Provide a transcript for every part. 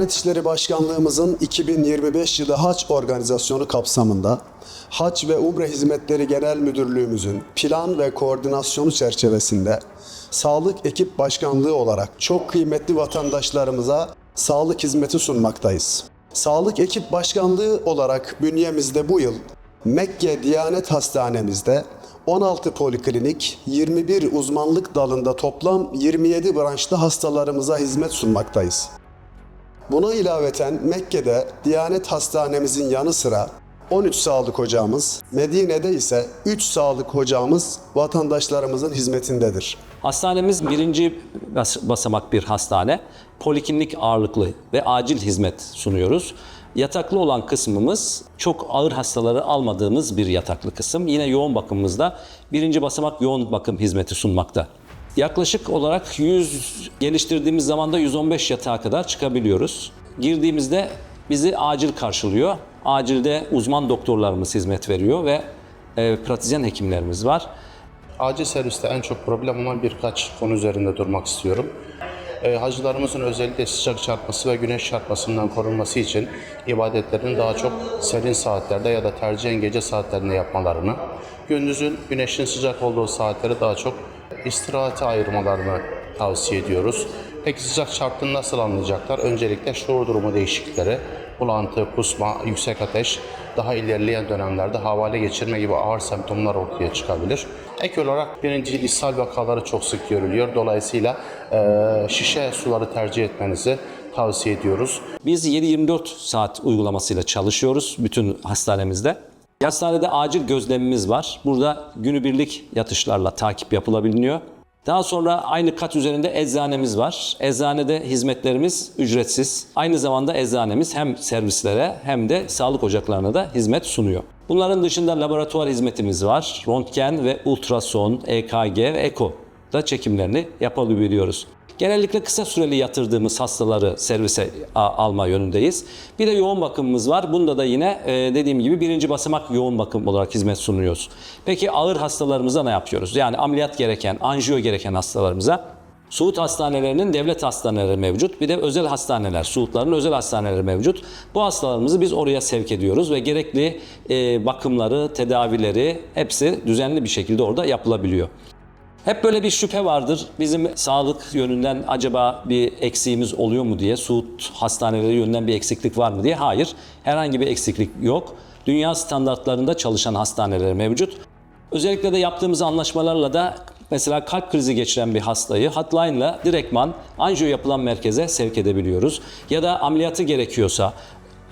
Diyanet İşleri Başkanlığımızın 2025 yılı haç organizasyonu kapsamında Hac ve Umre Hizmetleri Genel Müdürlüğümüzün plan ve koordinasyonu çerçevesinde Sağlık Ekip Başkanlığı olarak çok kıymetli vatandaşlarımıza sağlık hizmeti sunmaktayız. Sağlık Ekip Başkanlığı olarak bünyemizde bu yıl Mekke Diyanet Hastanemizde 16 poliklinik, 21 uzmanlık dalında toplam 27 branşta hastalarımıza hizmet sunmaktayız. Buna ilaveten Mekke'de Diyanet Hastanemizin yanı sıra 13 sağlık hocamız, Medine'de ise 3 sağlık hocamız vatandaşlarımızın hizmetindedir. Hastanemiz birinci bas- basamak bir hastane. Poliklinik ağırlıklı ve acil hizmet sunuyoruz. Yataklı olan kısmımız çok ağır hastaları almadığımız bir yataklı kısım. Yine yoğun bakımımızda birinci basamak yoğun bakım hizmeti sunmakta. Yaklaşık olarak 100 geliştirdiğimiz zaman da 115 yatağa kadar çıkabiliyoruz. Girdiğimizde bizi acil karşılıyor. Acilde uzman doktorlarımız hizmet veriyor ve e, pratisyen hekimlerimiz var. Acil serviste en çok problem olan birkaç konu üzerinde durmak istiyorum. Ee, hacılarımızın özellikle sıcak çarpması ve güneş çarpmasından korunması için ibadetlerini daha çok serin saatlerde ya da tercihen gece saatlerinde yapmalarını, gündüzün güneşin sıcak olduğu saatleri daha çok istirahate ayırmalarını tavsiye ediyoruz. Peki sıcak çarptığını nasıl anlayacaklar? Öncelikle şuur durumu değişiklikleri, bulantı, kusma, yüksek ateş, daha ilerleyen dönemlerde havale geçirme gibi ağır semptomlar ortaya çıkabilir. Ek olarak birinci ishal vakaları çok sık görülüyor. Dolayısıyla eee, şişe suları tercih etmenizi tavsiye ediyoruz. Biz 7-24 saat uygulamasıyla çalışıyoruz bütün hastanemizde. Hastanede acil gözlemimiz var. Burada günübirlik yatışlarla takip yapılabiliyor. Daha sonra aynı kat üzerinde eczanemiz var. Eczanede hizmetlerimiz ücretsiz. Aynı zamanda eczanemiz hem servislere hem de sağlık ocaklarına da hizmet sunuyor. Bunların dışında laboratuvar hizmetimiz var. Röntgen ve ultrason, EKG ve eko da çekimlerini yapabiliyoruz. Genellikle kısa süreli yatırdığımız hastaları servise alma yönündeyiz. Bir de yoğun bakımımız var. Bunda da yine e, dediğim gibi birinci basamak yoğun bakım olarak hizmet sunuyoruz. Peki ağır hastalarımıza ne yapıyoruz? Yani ameliyat gereken, anjiyo gereken hastalarımıza Suud hastanelerinin devlet hastaneleri mevcut. Bir de özel hastaneler, Suudların özel hastaneleri mevcut. Bu hastalarımızı biz oraya sevk ediyoruz ve gerekli e, bakımları, tedavileri hepsi düzenli bir şekilde orada yapılabiliyor. Hep böyle bir şüphe vardır. Bizim sağlık yönünden acaba bir eksiğimiz oluyor mu diye, Suud hastaneleri yönünden bir eksiklik var mı diye. Hayır, herhangi bir eksiklik yok. Dünya standartlarında çalışan hastaneler mevcut. Özellikle de yaptığımız anlaşmalarla da mesela kalp krizi geçiren bir hastayı hotline ile direktman anjiyo yapılan merkeze sevk edebiliyoruz. Ya da ameliyatı gerekiyorsa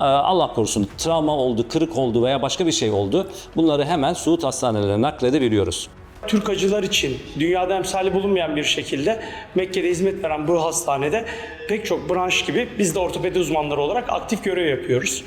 e, Allah korusun travma oldu, kırık oldu veya başka bir şey oldu. Bunları hemen Suud hastanelerine nakledebiliyoruz. Türk acılar için dünyada emsali bulunmayan bir şekilde Mekke'de hizmet veren bu hastanede pek çok branş gibi biz de ortopedi uzmanları olarak aktif görev yapıyoruz.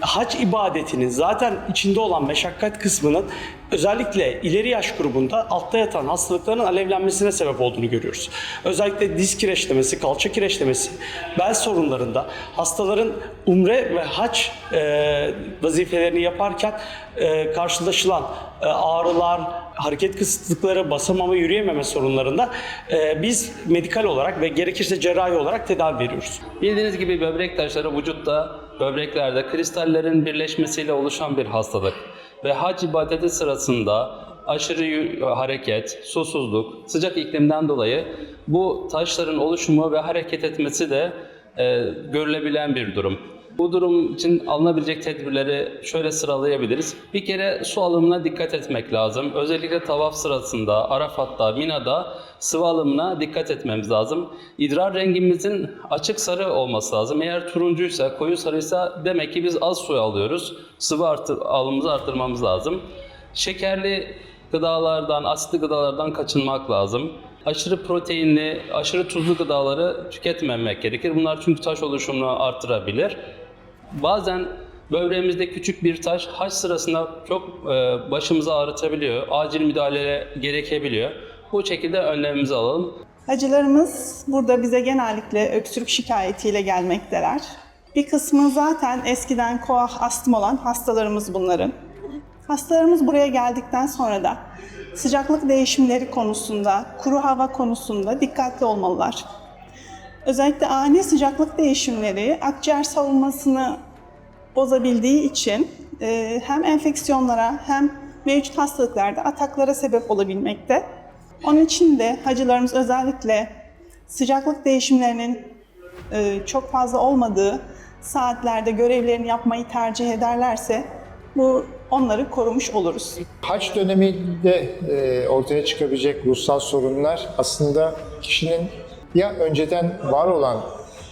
Hac ibadetinin zaten içinde olan meşakkat kısmının özellikle ileri yaş grubunda altta yatan hastalıkların alevlenmesine sebep olduğunu görüyoruz. Özellikle diz kireçlemesi, kalça kireçlemesi, bel sorunlarında hastaların umre ve hac e, vazifelerini yaparken e, karşılaşılan e, ağrılar, hareket kısıtlıkları, basamama, yürüyememe sorunlarında e, biz medikal olarak ve gerekirse cerrahi olarak tedavi veriyoruz. Bildiğiniz gibi böbrek taşları vücutta, böbreklerde kristallerin birleşmesiyle oluşan bir hastalık. Ve hac ibadeti sırasında aşırı hareket, susuzluk, sıcak iklimden dolayı bu taşların oluşumu ve hareket etmesi de e, görülebilen bir durum. Bu durum için alınabilecek tedbirleri şöyle sıralayabiliriz. Bir kere su alımına dikkat etmek lazım. Özellikle tavaf sırasında, Arafat'ta, Mina'da sıvı alımına dikkat etmemiz lazım. İdrar rengimizin açık sarı olması lazım. Eğer turuncuysa, koyu sarıysa demek ki biz az su alıyoruz. Sıvı artır, alımımızı arttırmamız lazım. Şekerli gıdalardan, asitli gıdalardan kaçınmak lazım. Aşırı proteinli, aşırı tuzlu gıdaları tüketmemek gerekir. Bunlar çünkü taş oluşumunu artırabilir. Bazen böbreğimizde küçük bir taş haç sırasında çok e, başımızı ağrıtabiliyor. Acil müdahale gerekebiliyor. Bu şekilde önlemimizi alalım. Hacılarımız burada bize genellikle öksürük şikayetiyle gelmekteler. Bir kısmı zaten eskiden koah astım olan hastalarımız bunların. Hastalarımız buraya geldikten sonra da sıcaklık değişimleri konusunda, kuru hava konusunda dikkatli olmalılar. Özellikle ani sıcaklık değişimleri akciğer savunmasını bozabildiği için e, hem enfeksiyonlara hem mevcut hastalıklarda ataklara sebep olabilmekte. Onun için de hacılarımız özellikle sıcaklık değişimlerinin e, çok fazla olmadığı saatlerde görevlerini yapmayı tercih ederlerse bu onları korumuş oluruz. Haç döneminde e, ortaya çıkabilecek ruhsal sorunlar aslında kişinin ya önceden var olan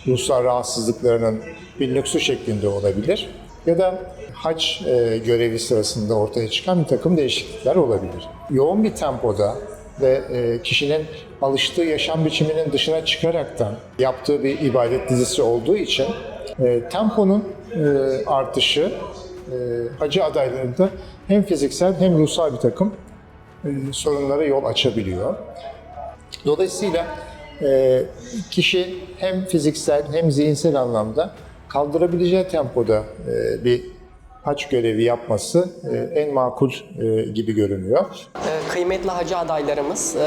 ruhsal rahatsızlıklarının bir nüksü şeklinde olabilir ya da haç e, görevi sırasında ortaya çıkan bir takım değişiklikler olabilir. Yoğun bir tempoda ve e, kişinin alıştığı yaşam biçiminin dışına çıkaraktan yaptığı bir ibadet dizisi olduğu için e, temponun artışı hacı adaylarında hem fiziksel hem ruhsal bir takım sorunlara yol açabiliyor. Dolayısıyla kişi hem fiziksel hem zihinsel anlamda kaldırabileceği tempoda e, bir haç görevi yapması e, en makul e, gibi görünüyor. Ee, Kıymetli hacı adaylarımız, e,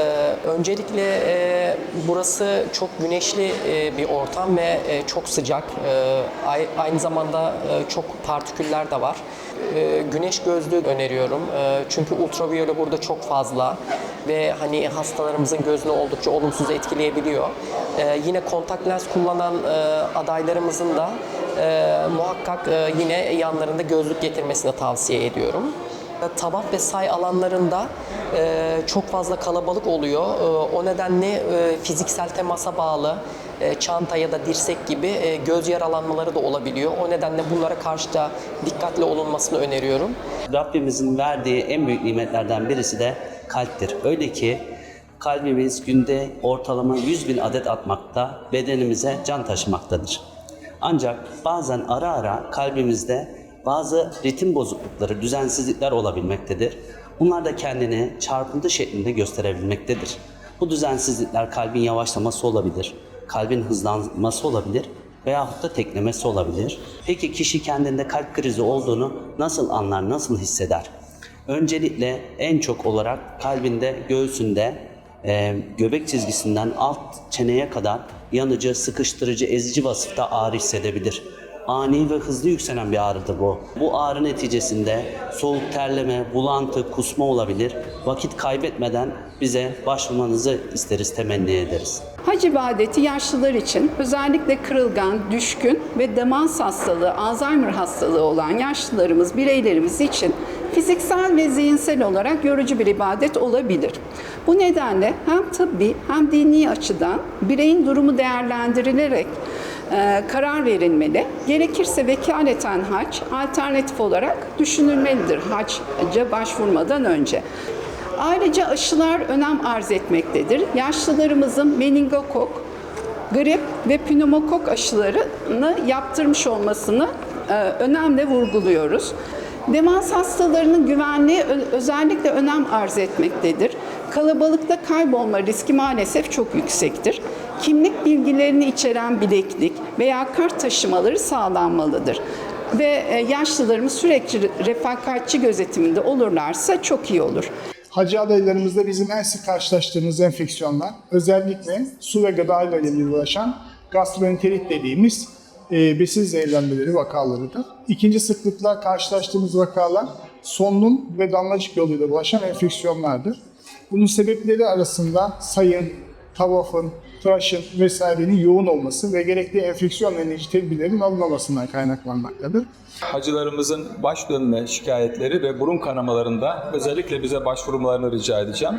öncelikle e, burası çok güneşli e, bir ortam ve e, çok sıcak. E, ay- Aynı zamanda e, çok partiküller de var. E, Güneş gözlüğü öneriyorum E, çünkü ultraviyole burada çok fazla ve hani hastalarımızın gözünü oldukça olumsuz etkileyebiliyor. E, Yine kontak lens kullanan e, adaylarımızın da e, muhakkak e, yine yanlarında gözlük getirmesini tavsiye ediyorum. Tabak ve say alanlarında e, çok fazla kalabalık oluyor. E, o nedenle e, fiziksel temasa bağlı e, çanta ya da dirsek gibi e, göz yaralanmaları da olabiliyor. O nedenle bunlara karşı da dikkatli olunmasını öneriyorum. Rabbimizin verdiği en büyük nimetlerden birisi de kalptir. Öyle ki kalbimiz günde ortalama 100 bin adet atmakta, bedenimize can taşımaktadır. Ancak bazen ara ara kalbimizde bazı ritim bozuklukları, düzensizlikler olabilmektedir. Bunlar da kendini çarpıntı şeklinde gösterebilmektedir. Bu düzensizlikler kalbin yavaşlaması olabilir, kalbin hızlanması olabilir veyahut da teklemesi olabilir. Peki kişi kendinde kalp krizi olduğunu nasıl anlar, nasıl hisseder? Öncelikle en çok olarak kalbinde, göğsünde, e, göbek çizgisinden alt çeneye kadar yanıcı, sıkıştırıcı, ezici vasıfta ağrı hissedebilir. Ani ve hızlı yükselen bir ağrıdır bu. Bu ağrı neticesinde soğuk terleme, bulantı, kusma olabilir. Vakit kaybetmeden bize başvurmanızı isteriz, temenni ederiz. Hac ibadeti yaşlılar için özellikle kırılgan, düşkün ve demans hastalığı, Alzheimer hastalığı olan yaşlılarımız, bireylerimiz için fiziksel ve zihinsel olarak yorucu bir ibadet olabilir. Bu nedenle hem tıbbi hem dini açıdan bireyin durumu değerlendirilerek e, karar verilmeli. Gerekirse vekaleten hac alternatif olarak düşünülmelidir hacca başvurmadan önce. Ayrıca aşılar önem arz etmektedir. Yaşlılarımızın meningokok, grip ve pneumokok aşılarını yaptırmış olmasını e, önemli vurguluyoruz. Demans hastalarının güvenliği özellikle önem arz etmektedir. Kalabalıkta kaybolma riski maalesef çok yüksektir. Kimlik bilgilerini içeren bileklik veya kart taşımaları sağlanmalıdır. Ve e, yaşlılarımız sürekli refakatçi gözetiminde olurlarsa çok iyi olur. Hacı adaylarımızda bizim en sık karşılaştığımız enfeksiyonlar özellikle su ve gıda ile ulaşan gastroenterit dediğimiz e, besin zehirlenmeleri vakalarıdır. İkinci sıklıkla karşılaştığımız vakalar solunum ve damlacık yoluyla bulaşan enfeksiyonlardır. Bunun sebepleri arasında sayın, tavafın, tıraşın vesairenin yoğun olması ve gerekli enfeksiyon önleyici tedbirlerin alınmamasından kaynaklanmaktadır. Hacılarımızın baş dönme şikayetleri ve burun kanamalarında özellikle bize başvurmalarını rica edeceğim.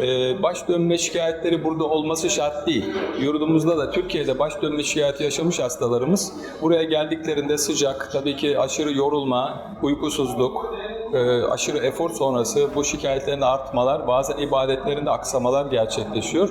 Ee, baş dönme şikayetleri burada olması şart değil. Yurdumuzda da Türkiye'de baş dönme şikayeti yaşamış hastalarımız buraya geldiklerinde sıcak, tabii ki aşırı yorulma, uykusuzluk, e, aşırı efor sonrası bu şikayetlerinde artmalar, bazen ibadetlerinde aksamalar gerçekleşiyor.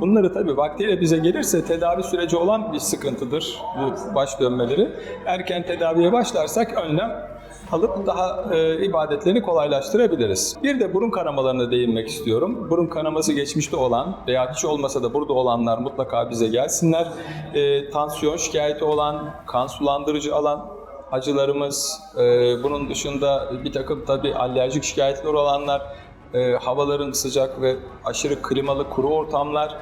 Bunları tabii vaktiyle bize gelirse tedavi süreci olan bir sıkıntıdır bu baş dönmeleri. Erken tedaviye başlarsak önlem alıp daha e, ibadetlerini kolaylaştırabiliriz. Bir de burun kanamalarına değinmek istiyorum. Burun kanaması geçmişte olan veya hiç olmasa da burada olanlar mutlaka bize gelsinler. E, tansiyon şikayeti olan, kan sulandırıcı alan hacılarımız, e, bunun dışında bir takım tabii alerjik şikayetler olanlar, e, havaların sıcak ve aşırı klimalı kuru ortamlar,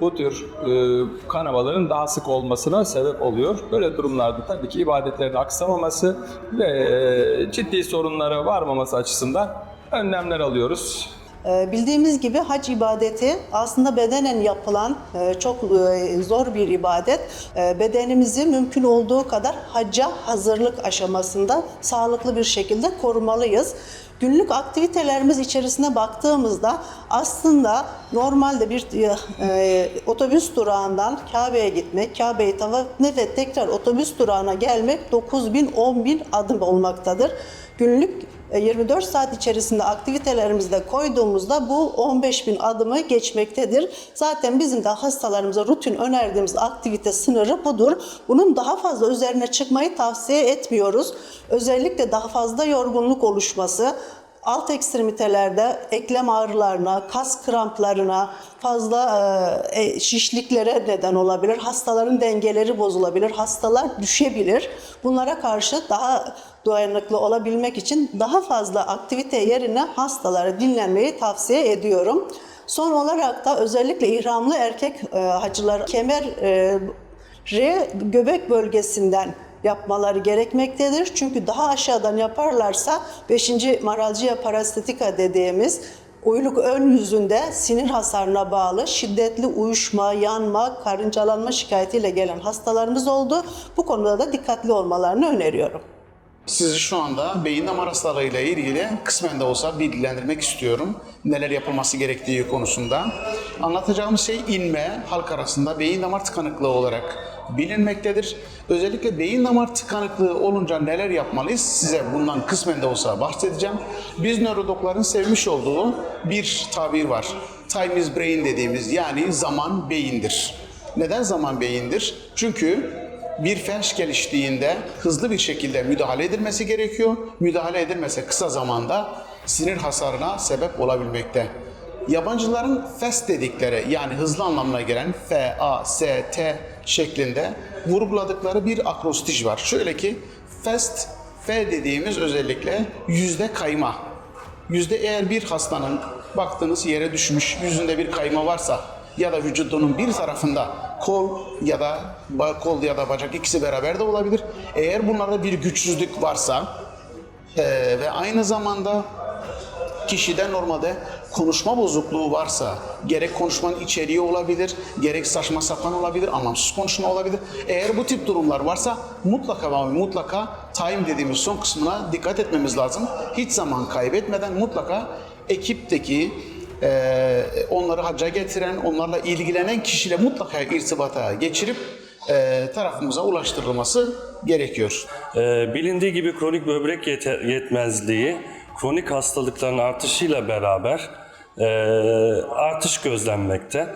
bu tür e, kanamaların daha sık olmasına sebep oluyor. Böyle durumlarda tabii ki ibadetlerin aksamaması ve e, ciddi sorunlara varmaması açısından önlemler alıyoruz. Ee, Bildiğimiz gibi hac ibadeti aslında bedenen yapılan e, çok e, zor bir ibadet. E, Bedenimizi mümkün olduğu kadar hacca hazırlık aşamasında sağlıklı bir şekilde korumalıyız. Günlük aktivitelerimiz içerisine baktığımızda aslında normalde bir e, otobüs durağından Kabe'ye gitmek, Kabe'yi tavaf ve tekrar otobüs durağına gelmek 9 bin 10 bin adım olmaktadır. Günlük 24 saat içerisinde aktivitelerimizde koyduğumuzda bu 15 bin adımı geçmektedir. Zaten bizim de hastalarımıza rutin önerdiğimiz aktivite sınırı budur. Bunun daha fazla üzerine çıkmayı tavsiye etmiyoruz. Özellikle daha fazla yorgunluk oluşması, alt ekstremitelerde eklem ağrılarına, kas kramplarına, fazla e, e, şişliklere neden olabilir. Hastaların dengeleri bozulabilir, hastalar düşebilir. Bunlara karşı daha dayanıklı olabilmek için daha fazla aktivite yerine hastalara dinlenmeyi tavsiye ediyorum. Son olarak da özellikle ihramlı erkek e, hacılar kemer e, göbek bölgesinden yapmaları gerekmektedir. Çünkü daha aşağıdan yaparlarsa 5. maralgia parastetika dediğimiz uyluk ön yüzünde sinir hasarına bağlı şiddetli uyuşma, yanma, karıncalanma şikayetiyle gelen hastalarımız oldu. Bu konuda da dikkatli olmalarını öneriyorum. Sizi şu anda beyin damar hastalığıyla ilgili kısmen de olsa bilgilendirmek istiyorum. Neler yapılması gerektiği konusunda. Anlatacağımız şey inme halk arasında beyin damar tıkanıklığı olarak bilinmektedir. Özellikle beyin damar tıkanıklığı olunca neler yapmalıyız? Size bundan kısmen de olsa bahsedeceğim. Biz nörodokların sevmiş olduğu bir tabir var. Time is brain dediğimiz yani zaman beyindir. Neden zaman beyindir? Çünkü bir felç geliştiğinde hızlı bir şekilde müdahale edilmesi gerekiyor. Müdahale edilmese kısa zamanda sinir hasarına sebep olabilmekte. Yabancıların fast dedikleri yani hızlı anlamına gelen F, A, S, T şeklinde vurguladıkları bir akrostij var. Şöyle ki fast, F dediğimiz özellikle yüzde kayma. Yüzde eğer bir hastanın baktığınız yere düşmüş yüzünde bir kayma varsa ya da vücudunun bir tarafında kol ya da kol ya da bacak ikisi beraber de olabilir. Eğer bunlarda bir güçsüzlük varsa eee, ve aynı zamanda kişide normalde konuşma bozukluğu varsa gerek konuşmanın içeriği olabilir, gerek saçma sapan olabilir, anlamsız konuşma olabilir. Eğer bu tip durumlar varsa mutlaka mutlaka time dediğimiz son kısmına dikkat etmemiz lazım. Hiç zaman kaybetmeden mutlaka ekipteki eee, onları hacca getiren, onlarla ilgilenen kişiyle mutlaka irtibata geçirip eee, tarafımıza ulaştırılması gerekiyor. Ee, bilindiği gibi kronik böbrek yetmezliği, kronik hastalıkların artışıyla beraber e, artış gözlenmekte.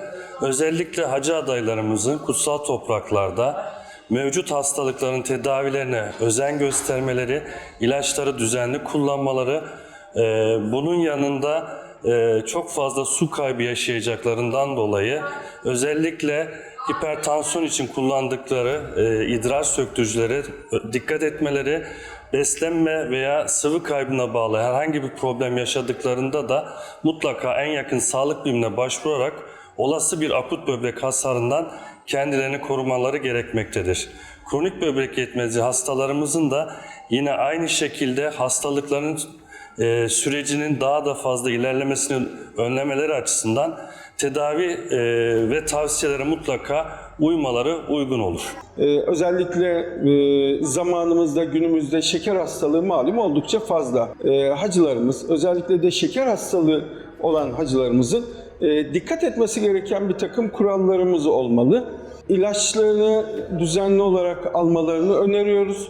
Özellikle hacı adaylarımızın kutsal topraklarda mevcut hastalıkların tedavilerine özen göstermeleri, ilaçları düzenli kullanmaları, e, bunun yanında e, çok fazla su kaybı yaşayacaklarından dolayı özellikle hipertansiyon için kullandıkları e, idrar söktürücülere dikkat etmeleri, beslenme veya sıvı kaybına bağlı herhangi bir problem yaşadıklarında da mutlaka en yakın sağlık birimine başvurarak olası bir akut böbrek hasarından kendilerini korumaları gerekmektedir. Kronik böbrek yetmezliği hastalarımızın da yine aynı şekilde hastalıkların e, sürecinin daha da fazla ilerlemesini önlemeleri açısından tedavi e, ve tavsiyelere mutlaka uymaları uygun olur. Ee, özellikle e, zamanımızda günümüzde şeker hastalığı malum oldukça fazla. Ee, hacılarımız özellikle de şeker hastalığı olan hacılarımızın e, dikkat etmesi gereken bir takım kurallarımız olmalı. İlaçlarını düzenli olarak almalarını öneriyoruz.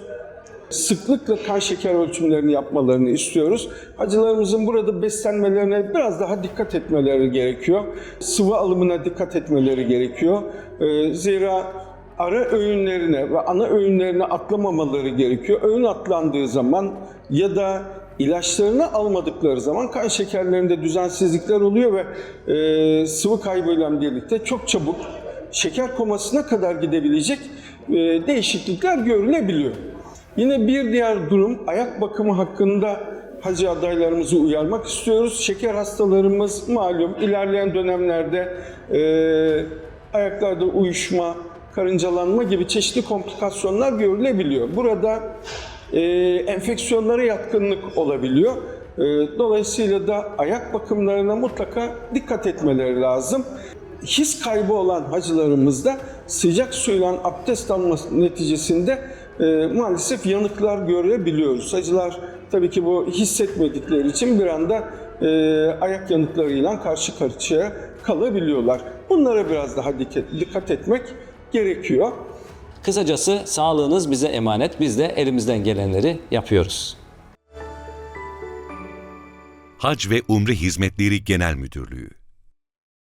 Sıklıkla kan şeker ölçümlerini yapmalarını istiyoruz. Hacılarımızın burada beslenmelerine biraz daha dikkat etmeleri gerekiyor. Sıvı alımına dikkat etmeleri gerekiyor. Ee, Zira ara öğünlerine ve ana öğünlerine atlamamaları gerekiyor. Öğün atlandığı zaman ya da ilaçlarını almadıkları zaman kan şekerlerinde düzensizlikler oluyor ve e, sıvı kaybıyla birlikte çok çabuk şeker komasına kadar gidebilecek e, değişiklikler görülebiliyor. Yine bir diğer durum ayak bakımı hakkında hacı adaylarımızı uyarmak istiyoruz. Şeker hastalarımız malum ilerleyen dönemlerde e, ayaklarda uyuşma, karıncalanma gibi çeşitli komplikasyonlar görülebiliyor. Burada e, enfeksiyonlara yatkınlık olabiliyor. E, dolayısıyla da ayak bakımlarına mutlaka dikkat etmeleri lazım. His kaybı olan hacılarımızda sıcak suyla abdest alması neticesinde e, maalesef yanıklar görebiliyoruz. Hacılar tabii ki bu hissetmedikleri için bir anda e, ayak yanıklarıyla karşı karşıya kalabiliyorlar. Bunlara biraz daha dikkat, dikkat etmek gerekiyor. Kısacası sağlığınız bize emanet. Biz de elimizden gelenleri yapıyoruz. Hac ve Umre Hizmetleri Genel Müdürlüğü